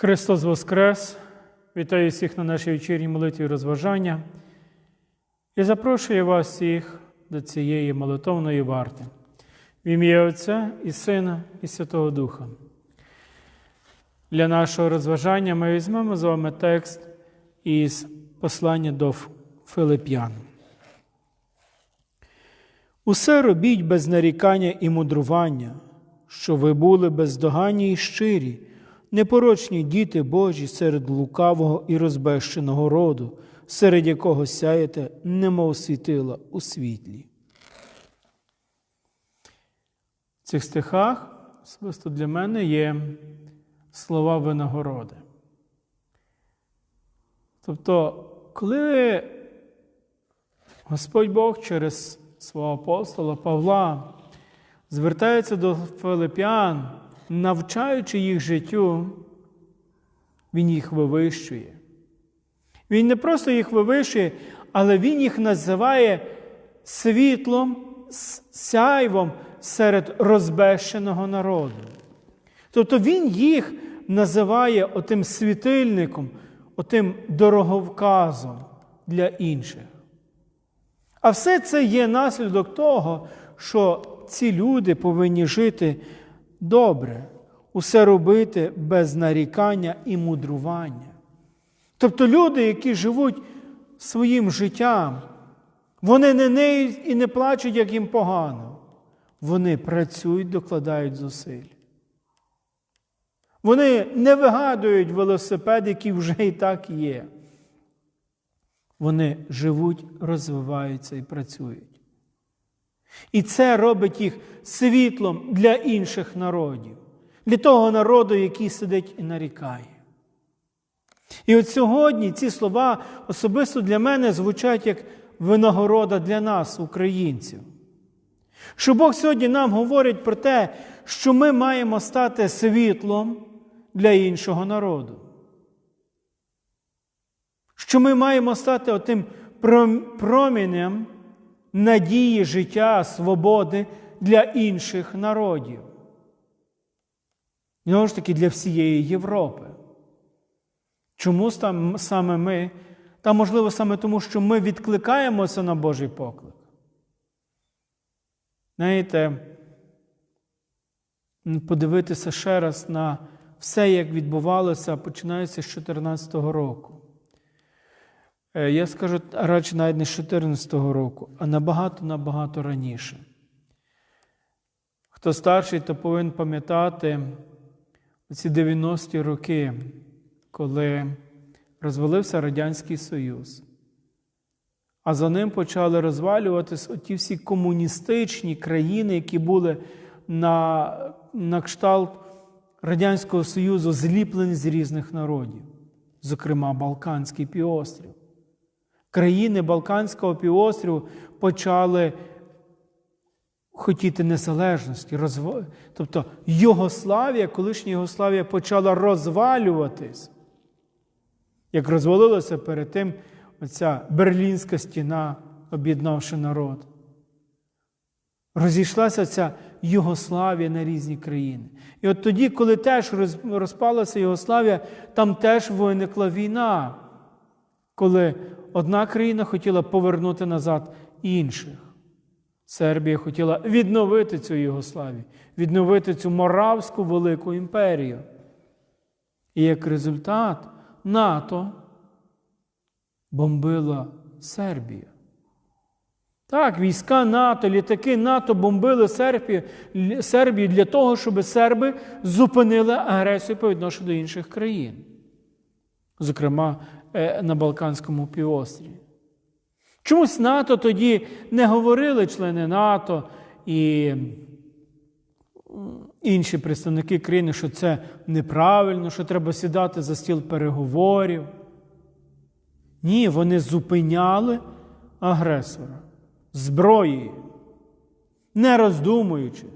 Христос Воскрес! Вітаю всіх на нашій вечірній молитві розважання і запрошую вас всіх до цієї молитовної варти. В ім'я Отця і Сина, і Святого Духа. Для нашого розважання ми візьмемо з вами текст із послання до Филип'ян. Усе робіть без нарікання і мудрування, що ви були бездоганні і щирі, непорочні діти Божі серед лукавого і розбещеного роду, серед якого сяєте, немов світила у світлі. В цих стихах особисто для мене є слова винагороди. Тобто, коли Господь Бог через свого апостола Павла звертається до Филип'ян, навчаючи їх життю, Він їх вивищує. Він не просто їх вивищує, але Він їх називає світлом, сяйвом серед розбещеного народу. Тобто Він їх називає отим світильником, отим дороговказом для інших. А все це є наслідок того, що ці люди повинні жити добре, усе робити без нарікання і мудрування. Тобто люди, які живуть своїм життям, вони не неють і не плачуть, як їм погано. Вони працюють, докладають зусиль. Вони не вигадують велосипед, який вже і так є. Вони живуть, розвиваються і працюють. І це робить їх світлом для інших народів, для того народу, який сидить і нарікає. І от сьогодні ці слова особисто для мене звучать як винагорода для нас, українців. Що Бог сьогодні нам говорить про те, що ми маємо стати світлом для іншого народу. Що ми маємо стати отим промінням надії, життя, свободи для інших народів. Знову ж таки, для всієї Європи. Чому саме ми? Та, можливо, саме тому, що ми відкликаємося на Божий поклик. Знаєте, подивитися ще раз на все, як відбувалося, починається з 2014 року. Я скажу радше навіть не з 2014 року, а набагато-набагато раніше. Хто старший, то повинен пам'ятати ці 90-ті роки, коли розвалився Радянський Союз. А за ним почали розвалюватися ті всі комуністичні країни, які були на, на кшталт Радянського Союзу, зліплені з різних народів, зокрема Балканський півострів. Країни Балканського півостріву почали хотіти незалежності, розв... тобто Йогославія, колишня Йогославія почала розвалюватись. Як розвалилася перед тим оця Берлінська стіна, об'єднавши народ. Розійшлася ця Югославія на різні країни. І от тоді, коли теж розпалася Югославія, там теж виникла війна, коли одна країна хотіла повернути назад інших. Сербія хотіла відновити цю Югославію, відновити цю Моравську велику імперію. І як результат НАТО бомбила Сербію. Так, війська НАТО, літаки НАТО бомбили Сербію для того, щоб серби зупинили агресію по відношенню до інших країн, зокрема на Балканському півострові. Чомусь НАТО тоді не говорили члени НАТО і інші представники країни, що це неправильно, що треба сідати за стіл переговорів. Ні, вони зупиняли агресора зброєю, не роздумуючи.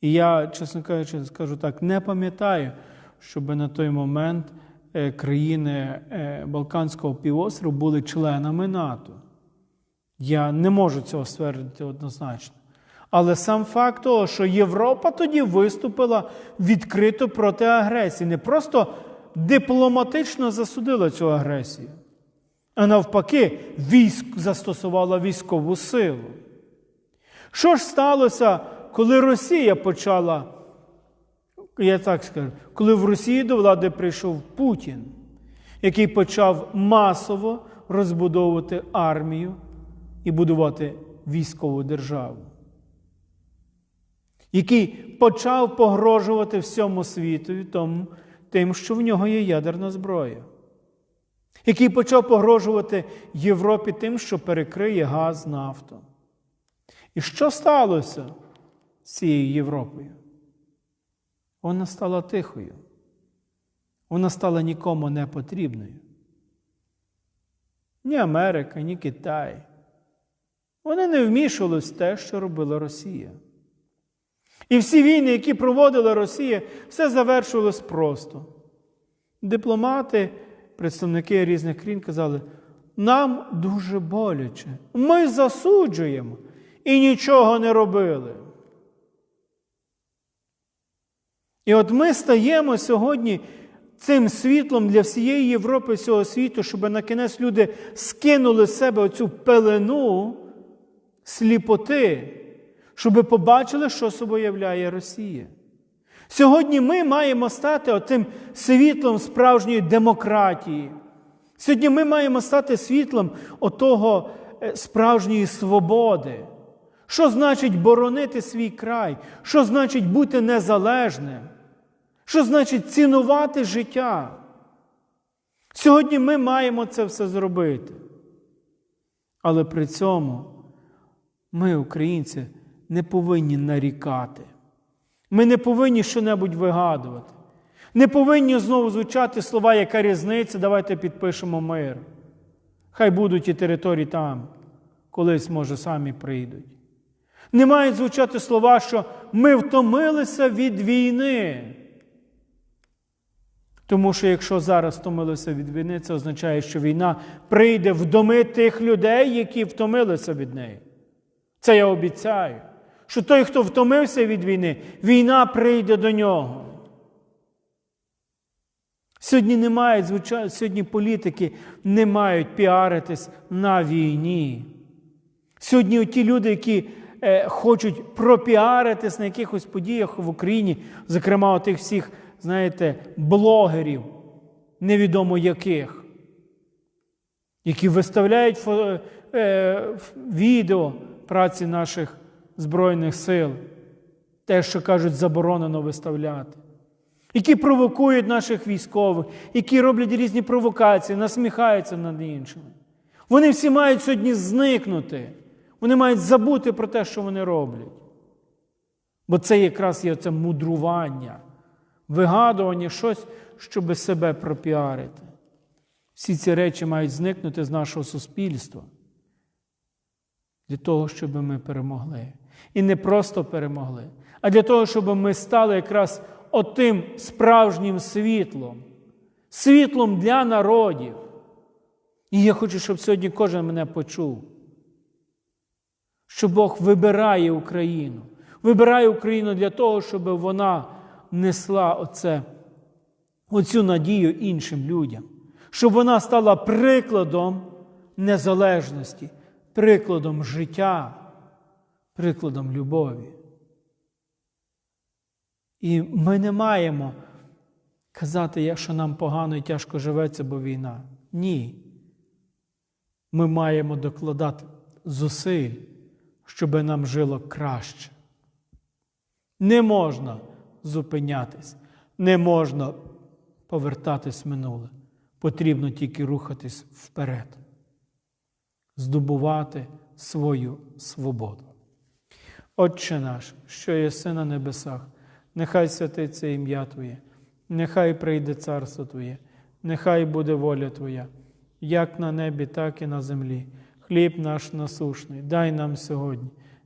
І я, чесно кажучи, скажу так, не пам'ятаю, щоб на той момент країни Балканського півострову були членами НАТО. Я не можу цього ствердити однозначно. Але сам факт того, що Європа тоді виступила відкрито проти агресії, не просто дипломатично засудила цю агресію, а навпаки, військ застосувала військову силу. Що ж сталося, коли Росія почала, я так скажу, коли в Росії до влади прийшов Путін, який почав масово розбудовувати армію і будувати військову державу, який почав погрожувати всьому світу тому, тим, що в нього є ядерна зброя, який почав погрожувати Європі тим, що перекриє газ, нафту. І що сталося з цією Європою? Вона стала тихою. Вона стала нікому не потрібною. Ні Америка, ні Китай. Вони не вмішувалися в те, що робила Росія. І всі війни, які проводила Росія, все завершувалось просто. Дипломати, представники різних країн казали, нам дуже боляче, ми засуджуємо і нічого не робили. І от ми стаємо сьогодні цим світлом для всієї Європи, всього світу, щоб на кінець люди скинули з себе оцю пелену сліпоти, щоб побачили, що собою являє Росія. Сьогодні ми маємо стати отим світлом справжньої демократії. Сьогодні ми маємо стати світлом отого е, справжньої свободи. Що значить боронити свій край? Що значить бути незалежним? Що значить цінувати життя? Сьогодні ми маємо це все зробити. Але при цьому ми, українці, не повинні нарікати. Ми не повинні що-небудь вигадувати. Не повинні знову звучати слова, яка різниця, давайте підпишемо мир. Хай будуть і території там, колись, може, самі прийдуть. Не мають звучати слова, що ми втомилися від війни. Тому що якщо зараз втомилися від війни, це означає, що війна прийде в доми тих людей, які втомилися від неї. Це я обіцяю. Що той, хто втомився від війни, війна прийде до нього. Сьогодні не мають, звичайно, сьогодні політики не мають піаритись на війні. Сьогодні ті люди, які е, хочуть пропіаритись на якихось подіях в Україні, зокрема, тих всіх, знаєте, блогерів, невідомо яких, які виставляють фо, е, відео праці наших Збройних сил, те, що кажуть, заборонено виставляти, які провокують наших військових, які роблять різні провокації, насміхаються над іншими. Вони всі мають сьогодні зникнути. Вони мають забути про те, що вони роблять. Бо це якраз є це мудрування, вигадування щось, щоб себе пропіарити. Всі ці речі мають зникнути з нашого суспільства для того, щоб ми перемогли. І не просто перемогли, а для того, щоб ми стали якраз отим справжнім світлом, світлом для народів. І я хочу, щоб сьогодні кожен мене почув, що Бог вибирає Україну, вибирає Україну для того, щоб вона несла оце, оцю надію іншим людям, щоб вона стала прикладом незалежності, прикладом життя прикладом любові. І ми не маємо казати, що нам погано і тяжко живеться, бо війна. Ні. Ми маємо докладати зусиль, щоб нам жило краще. Не можна зупинятись, не можна повертатись минуле. Потрібно тільки рухатись вперед, здобувати свою свободу. Отче наш, що єси на небесах, нехай святиться ім'я Твоє, нехай прийде царство Твоє, нехай буде воля Твоя, як на небі, так і на землі. Хліб наш насушний, дай нам сьогодні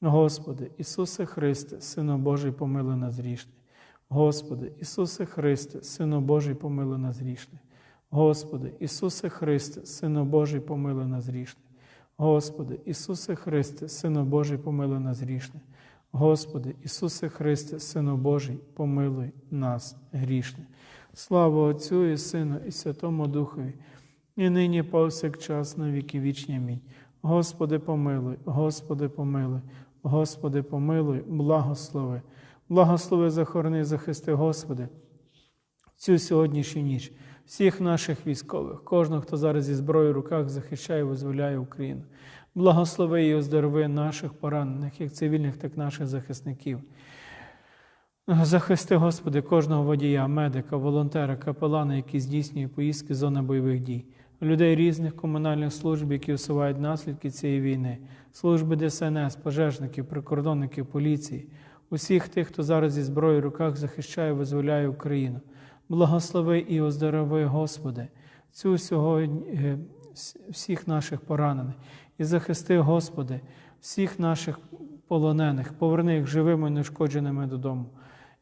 Господи, Ісусе Христе, Сину Божий, помилуй нас грішне. Господи, Ісусе Христе, Сину Божий, помилуй нас грішне. Господи, Ісусе Христе, Сину Божий, помилуй нас грішне. Господи, Ісусе Христе, Сину Божий, помилуй нас грішне. Господи, Ісусе Христе, Сину Божий, помилуй нас грішне. Слава Отцю і Сину, і Святому Духові, і нині повсякчас на віки вічні. Амінь. Господи, помилуй, Господи, помилуй, Господи, помилуй, благослови. Благослови, захорони, захисти, Господи, цю сьогоднішню ніч, всіх наших військових, кожного, хто зараз зі зброєю в руках захищає і визволяє Україну. Благослови і оздорови наших поранених, як цивільних, так і наших захисників. Захисти, Господи, кожного водія, медика, волонтера, капелана, які здійснює поїздки з зони бойових дій, людей різних комунальних служб, які усувають наслідки цієї війни, служби ДСНС, пожежників, прикордонників, поліції, усіх тих, хто зараз зі зброєю в руках захищає, визволяє Україну. Благослови і оздорови, Господи, цю сьогодні е, всіх наших поранених. І захисти, Господи, всіх наших полонених, поверни їх живими нешкодженими додому.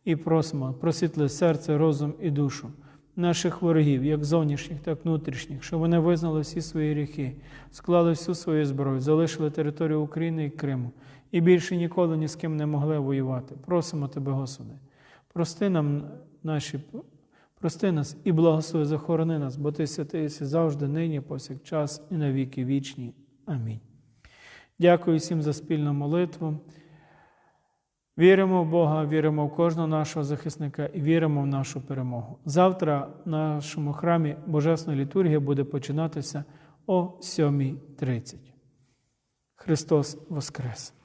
І просимо, просвітли серце, розум і душу наших ворогів, як зовнішніх, так і внутрішніх, щоб вони визнали всі свої гріхи, склали всю свою зброю, залишили територію України і Криму і більше ніколи ні з ким не могли воювати. Просимо Тебе, Господи, прости нам наші, прости нас і благослови, захорони нас, бо Ти святий завжди, нині, повсякчас і на віки вічні. Амінь. Дякую всім за спільну молитву. Віримо в Бога, віримо в кожного нашого захисника і віримо в нашу перемогу. Завтра в нашому храмі Божесна літургія буде починатися о 7.30. Христос Воскрес!